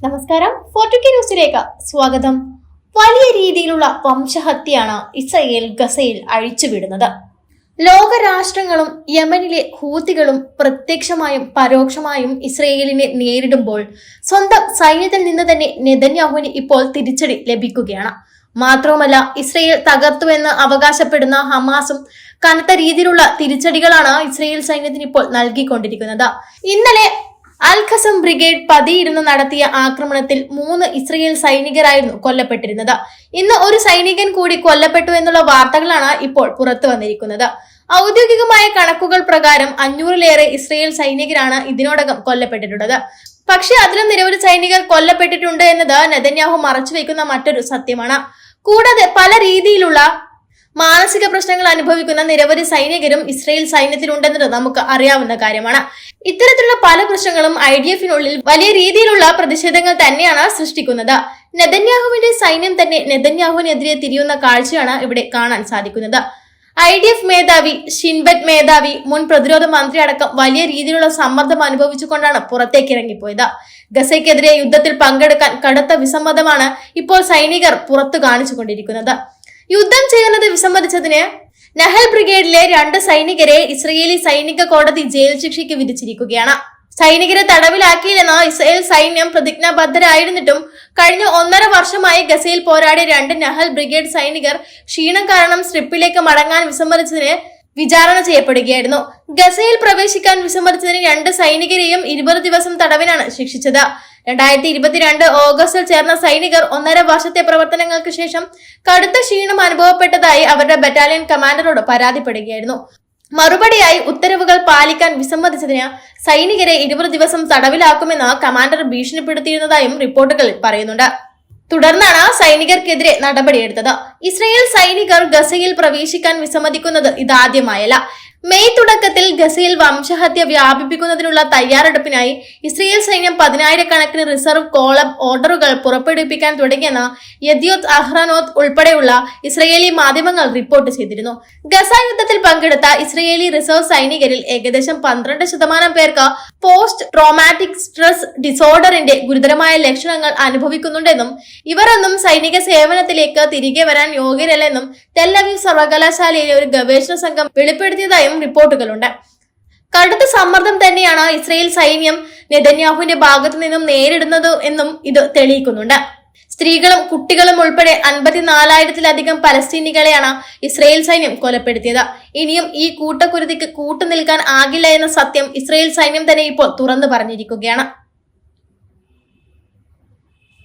നമസ്കാരം. ഫോർട്ടുക്കി ന്യൂസിലേക്ക് സ്വാഗതം. വലിയ രീതിയിലുള്ള വംശഹത്യയാണ് ഇസ്രയേൽ ഗസയിൽ അഴിച്ചുവിടുന്നത്. ലോകരാഷ്ട്രങ്ങളും യമനിലെ ഹൂത്തികളും പ്രത്യക്ഷമായും പരോക്ഷമായും ഇസ്രയേലിനെ നേരിടുമ്പോൾ സ്വന്തം സൈന്യത്തിൽ നിന്ന് തന്നെ നെതന്യാഹുവിന് ഇപ്പോൾ തിരിച്ചടി ലഭിക്കുകയാണ്. മാത്രവുമല്ല ഇസ്രയേൽ തകർത്തുവെന്ന് അവകാശപ്പെടുന്ന ഹമാസും കനത്ത രീതിയിലുള്ള തിരിച്ചടികളാണ് ഇസ്രയേൽ സൈന്യത്തിന് ഇപ്പോൾ നൽകിക്കൊണ്ടിരിക്കുന്നത്. ഇന്നലെ അൽ ഖസം ബ്രിഗേഡ് പതിയിരുന്ന് നടത്തിയ ആക്രമണത്തിൽ മൂന്ന് ഇസ്രയേൽ സൈനികരായിരുന്നു കൊല്ലപ്പെട്ടിരുന്നത്. ഇന്ന് ഒരു സൈനികൻ കൂടി കൊല്ലപ്പെട്ടു എന്നുള്ള വാർത്തകളാണ് ഇപ്പോൾ പുറത്തു വന്നിരിക്കുന്നത്. ഔദ്യോഗികമായ കണക്കുകൾ പ്രകാരം അഞ്ഞൂറിലേറെ ഇസ്രയേൽ സൈനികരാണ് ഇതിനോടകം കൊല്ലപ്പെട്ടിട്ടുള്ളത്. പക്ഷേ അതിലും നിരവധി സൈനികർ കൊല്ലപ്പെട്ടിട്ടുണ്ട് എന്നത് നെതന്യാഹു മറച്ചുവെക്കുന്ന മറ്റൊരു സത്യമാണ്. കൂടാതെ പല രീതിയിലുള്ള മാനസിക പ്രശ്നങ്ങൾ അനുഭവിക്കുന്ന നിരവധി സൈനികരും ഇസ്രയേൽ സൈന്യത്തിലുണ്ടെന്നത് നമുക്ക് അറിയാവുന്ന കാര്യമാണ്. ഇത്തരത്തിലുള്ള പല പ്രശ്നങ്ങളും ഐ ഡി എഫിനുള്ളിൽ വലിയ രീതിയിലുള്ള പ്രതിഷേധങ്ങൾ തന്നെയാണ് സൃഷ്ടിക്കുന്നത്. നെതന്യാഹുവിന്റെ സൈന്യം തന്നെ നെതന്യാഹുവിനെതിരെ തിരിയുന്ന കാഴ്ചയാണ് ഇവിടെ കാണാൻ സാധിക്കുന്നത്. ഐ ഡി എഫ് മേധാവി ഷിൻബറ്റ് മേധാവി മുൻ പ്രതിരോധ മന്ത്രി അടക്കം വലിയ രീതിയിലുള്ള സമ്മർദ്ദം അനുഭവിച്ചുകൊണ്ടാണ് പുറത്തേക്ക് ഇറങ്ങിപ്പോയത്. ഗസയ്ക്കെതിരെ യുദ്ധത്തിൽ പങ്കെടുക്കാൻ കടുത്ത വിസമ്മതമാണ് ഇപ്പോൾ സൈനികർ പുറത്തു കാണിച്ചുകൊണ്ടിരിക്കുന്നത്. യുദ്ധം ചെയ്യുന്നത് വിസമ്മതിച്ചതിന് നഹൽ ബ്രിഗേഡിലെ രണ്ട് സൈനികരെ ഇസ്രയേലി സൈനിക കോടതി ജയിൽ ശിക്ഷയ്ക്ക് വിധിച്ചിരിക്കുകയാണ്. സൈനികരെ തടവിലാക്കിയില്ലെന്ന് ഇസ്രയേൽ സൈന്യം പ്രതിജ്ഞാബദ്ധരായിരുന്നിട്ടും കഴിഞ്ഞ ഒന്നര വർഷമായി ഗസയിൽ പോരാടിയ രണ്ട് നഹൽ ബ്രിഗേഡ് സൈനികർ ക്ഷീണം കാരണം സ്ട്രിപ്പിലേക്ക് മടങ്ങാൻ വിസമ്മതിച്ചതിന് വിചാരണ ചെയ്യപ്പെടുകയായിരുന്നു. ഗസയിൽ പ്രവേശിക്കാൻ വിസമ്മതിച്ചതിന് രണ്ട് സൈനികരെയും ഇരുപത് ദിവസം തടവിനാണ് ശിക്ഷിച്ചത്. രണ്ടായിരത്തി ഇരുപത്തിരണ്ട് ഓഗസ്റ്റിൽ ചേർന്ന സൈനികർ ഒന്നര വർഷത്തെ പ്രവർത്തനങ്ങൾക്ക് ശേഷം കടുത്ത ക്ഷീണം അനുഭവപ്പെട്ടതായി അവരുടെ ബറ്റാലിയൻ കമാൻഡറോട് പരാതിപ്പെടുകയായിരുന്നു. മറുപടിയായി ഉത്തരവുകൾ പാലിക്കാൻ വിസമ്മതിച്ചതിന് സൈനികരെ ഇരുപത് ദിവസം തടവിലാക്കുമെന്ന് കമാൻഡർ ഭീഷണിപ്പെടുത്തിയിരുന്നതായും റിപ്പോർട്ടുകളിൽ പറയുന്നുണ്ട്. തുടർന്നാണ് സൈനികർക്കെതിരെ നടപടിയെടുത്തത്. ഇസ്രയേൽ സൈനികർ ഗസയിൽ പ്രവേശിക്കാൻ വിസമ്മതിക്കുന്നത് ഇതാദ്യമായല്ല. മെയ് തുടക്കത്തിൽ ഗസയിൽ വംശഹത്യ വ്യാപിപ്പിക്കുന്നതിനുള്ള തയ്യാറെടുപ്പിനായി ഇസ്രയേൽ സൈന്യം പതിനായിരക്കണക്കിന് റിസർവ് കോളം ഓർഡറുകൾ പുറപ്പെടുവിപ്പിക്കാൻ തുടങ്ങിയെന്ന് യദ്യോത് അഹ്റനോത്ത് ഉൾപ്പെടെയുള്ള ഇസ്രയേലി മാധ്യമങ്ങൾ റിപ്പോർട്ട് ചെയ്തിരുന്നു. ഗസ യുദ്ധത്തിൽ പങ്കെടുത്ത ഇസ്രയേലി റിസർവ് സൈനികരിൽ ഏകദേശം പന്ത്രണ്ട് ശതമാനം പേർക്ക് പോസ്റ്റ് ട്രോമാറ്റിക് സ്ട്രെസ് ഡിസോർഡറിന്റെ ഗുരുതരമായ ലക്ഷണങ്ങൾ അനുഭവിക്കുന്നുണ്ടെന്നും ഇവരൊന്നും സൈനിക സേവനത്തിലേക്ക് തിരികെ വരാൻ യോഗ്യരല്ലെന്നും ടെല്ലവീവ് സർവകലാശാലയിലെ ഒരു ഗവേഷണ സംഘം വെളിപ്പെടുത്തിയതായും റിപ്പോർട്ടുകളുണ്ട്. കടുത്ത സമ്മർദ്ദം തന്നെയാണ് ഇസ്രയേൽ സൈന്യം നെതന്യാഹുവിന്റെ ഭാഗത്തു നിന്നും നേരിടുന്നത് എന്നും ഇത് തെളിയിക്കുന്നുണ്ട്. സ്ത്രീകളും കുട്ടികളും ഉൾപ്പെടെ അൻപത്തിനാലായിരത്തിലധികം പലസ്തീനികളെയാണ് ഇസ്രയേൽ സൈന്യം കൊലപ്പെടുത്തിയത്. ഇനിയും ഈ കൂട്ടക്കുരുതിക്ക് കൂട്ടുനിൽക്കാൻ ആകില്ല എന്ന സത്യം ഇസ്രയേൽ സൈന്യം തന്നെ ഇപ്പോൾ തുറന്നു പറഞ്ഞിരിക്കുകയാണ്.